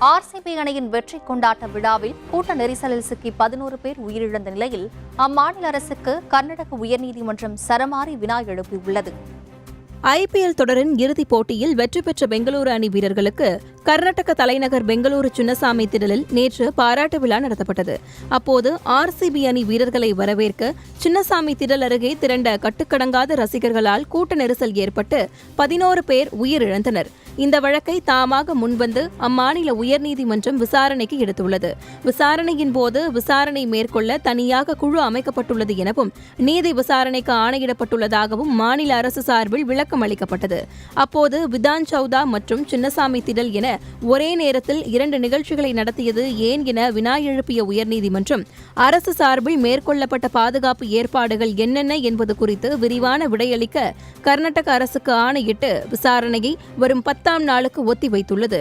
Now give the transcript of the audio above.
RCB அணியின் வெற்றி கொண்டாட்ட விழாவில் கூட்ட நெரிசலில் சிக்கி பதினோரு பேர் உயிரிழந்த நிலையில் அம்மாநில அரசுக்கு கர்நாடக உயர்நீதிமன்றம் சரமாரி வினா எழுப்பியுள்ளது. ஐபிஎல் தொடரின் இறுதிப் போட்டியில் வெற்றி பெற்ற பெங்களூரு அணி வீரர்களுக்கு கர்நாடக தலைநகர் பெங்களூரு சின்னசாமி திடலில் நேற்று பாராட்டு விழா நடத்தப்பட்டது. அப்போது ஆர்சிபி அணி வீரர்களை வரவேற்க சின்னசாமி திடல் அருகே திரண்ட கட்டுக்கடங்காத ரசிகர்களால் கூட்ட நெரிசல் ஏற்பட்டு பதினோரு பேர் உயிரிழந்தனர். இந்த வழக்கை தாமாக முன்வந்து அம்மாநில உயர்நீதிமன்றம் விசாரணைக்கு எடுத்துள்ளது. விசாரணையின் போது விசாரணை மேற்கொள்ள தனியாக குழு அமைக்கப்பட்டுள்ளது எனவும் நீதி விசாரணைக்கு ஆணையிடப்பட்டுள்ளதாகவும் மாநில அரசு சார்பில் விளக்கம் அளிக்கப்பட்டது. அப்போது விதான் சௌதா மற்றும் சின்னசாமி திடல் என ஒரே நேரத்தில் இரண்டு நிகழ்ச்சிகளை நடத்தியது ஏன் என வினா எழுப்பிய உயர்நீதிமன்றம் அரசு சார்பில் மேற்கொள்ளப்பட்ட பாதுகாப்பு ஏற்பாடுகள் என்னென்ன என்பது குறித்து விரிவான விடையளிக்க கர்நாடக அரசுக்கு ஆணையிட்டு விசாரணையை வரும் பத்தாம் நாளுக்கு ஒத்திவைத்துள்ளது.